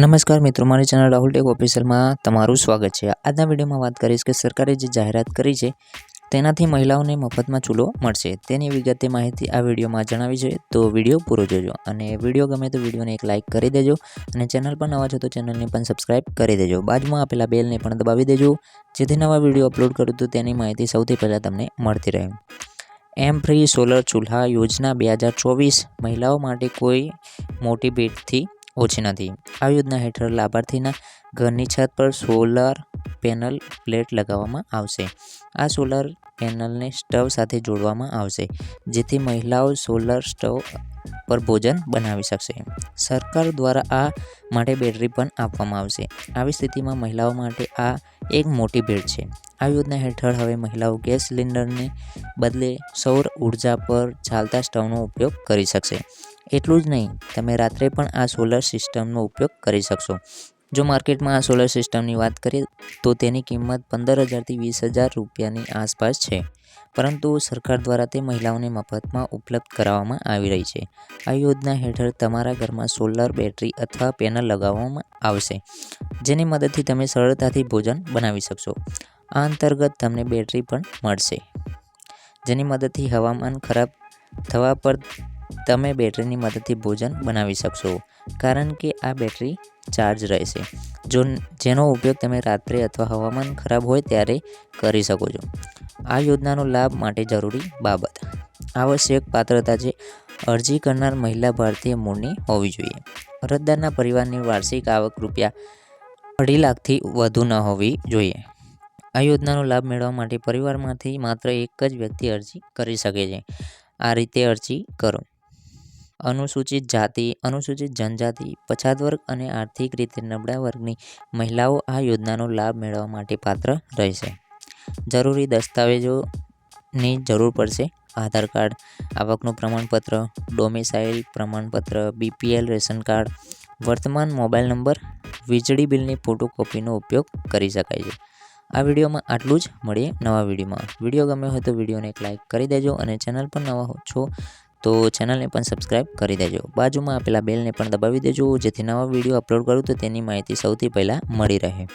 નમસ્કાર મિત્રો, મારી ચેનલ રાહુલ ટેક ઓફિશિયલમાં તમારું સ્વાગત છે. આજના વિડીયોમાં વાત કરીશ કે સરકારે જે જાહેરાત કરી છે, તેનાથી મહિલાઓને મફતમાં ચૂલો મળશે. તેની વિગતે માહિતી આ વિડીયોમાં જણાવી છે, તો વીડિયો પૂરો જોજો. અને વીડિયો ગમે તો વિડીયોને એક લાઇક કરી દેજો અને ચેનલ પર નવા છો તો ચેનલને પણ સબસ્ક્રાઇબ કરી દેજો. બાજુમાં આપેલા બેલને પણ દબાવી દેજો, જેથી નવા વીડિયો અપલોડ કરું તો તેની માહિતી સૌથી પહેલાં તમને મળતી રહે. એમ ફ્રી સોલર ચૂલ્હા યોજના બે હજાર ચોવીસ, મહિલાઓ માટે કોઈ મોટી ભેટથી ઓછી નથી. આ યોજના હેઠળ લાભાર્થીના ઘરની છત પર સોલર પેનલ પ્લેટ લગાવવામાં આવશે. આ સોલર પેનલને સ્ટવ સાથે જોડવામાં આવશે, જેથી મહિલાઓ સોલર સ્ટવ પર ભોજન બનાવી શકશે. સરકાર દ્વારા આ માટે બેટરી પણ આપવામાં આવશે. આવી સ્થિતિમાં મહિલાઓ માટે આ એક મોટી ભેટ છે. આ યોજના હેઠળ હવે મહિલાઓ ગેસ સિલિન્ડરને બદલે સૌર ઊર્જા પર ચાલતા સ્ટવનો ઉપયોગ કરી શકશે. એટલું જ નહીં, તમે રાત્રે પણ આ સોલર સિસ્ટમનો ઉપયોગ કરી શકશો. જો માર્કેટમાં આ સોલર સિસ્ટમની વાત કરીએ, તો તેની કિંમત પંદર હજારથી વીસ હજાર રૂપિયાની આસપાસ છે. પરંતુ સરકાર દ્વારા તે મહિલાઓને મફતમાં ઉપલબ્ધ કરાવવામાં આવી રહી છે. આ યોજના હેઠળ તમારા ઘરમાં સોલર બેટરી અથવા પેનલ લગાવવામાં આવશે, જેની મદદથી તમે સરળતાથી ભોજન બનાવી શકશો. આ અંતર્ગત તમને બેટરી પણ મળશે, જેની મદદથી હવામાન ખરાબ થવા પર તમે બેટરીની મદદથી ભોજન બનાવી શકશો, કારણ કે આ બેટરી ચાર્જ રહેશે. જો જેનો ઉપયોગ તમે રાત્રે અથવા હવામાન ખરાબ હોય ત્યારે કરી શકો છો. આ યોજનાનો લાભ માટે જરૂરી બાબત. આવશ્યક પાત્રતા છે. અરજી કરનાર મહિલા ભારતીય મૂળની હોવી જોઈએ. અરજદારના પરિવારની વાર્ષિક આવક રૂપિયા અઢી લાખથી વધુ ન હોવી જોઈએ. આ યોજનાનો લાભ મેળવવા માટે પરિવારમાંથી માત્ર એક જ વ્યક્તિ અરજી કરી શકે છે. આ રીતે અરજી કરો. અનુસૂચિત જાતિ, અનુસૂચિત જનજાતિ, પછાત વર્ગ અને આર્થિક રીતે નબળા વર્ગની મહિલાઓ આ યોજનાનો લાભ મેળવવા માટે પાત્ર રહેશે. જરૂરી દસ્તાવેજોની જરૂર પડશે. આધાર કાર્ડ, આવકનું પ્રમાણપત્ર, ડોમિસાઇલ પ્રમાણપત્ર, બીપીએલ, રેશન કાર્ડ, વર્તમાન મોબાઈલ નંબર, વીજળી બિલની ફોટોકોપીનો ઉપયોગ કરી શકાય છે. આ વિડીયોમાં આટલું જ. મળીએ નવા વિડીયોમાં. વીડિયો ગમ્યો હોય તો વિડીયોને એક લાઇક કરી દેજો અને ચેનલ પર નવા છો તો ચેનલને પણ સબસ્ક્રાઈબ કરી દેજો. બાજુમાં આપેલા બેલને પણ દબાવી દેજો, જેથી નવા વીડિયો અપલોડ કરું તો તેની માહિતી સૌથી પહેલાં મળી રહે.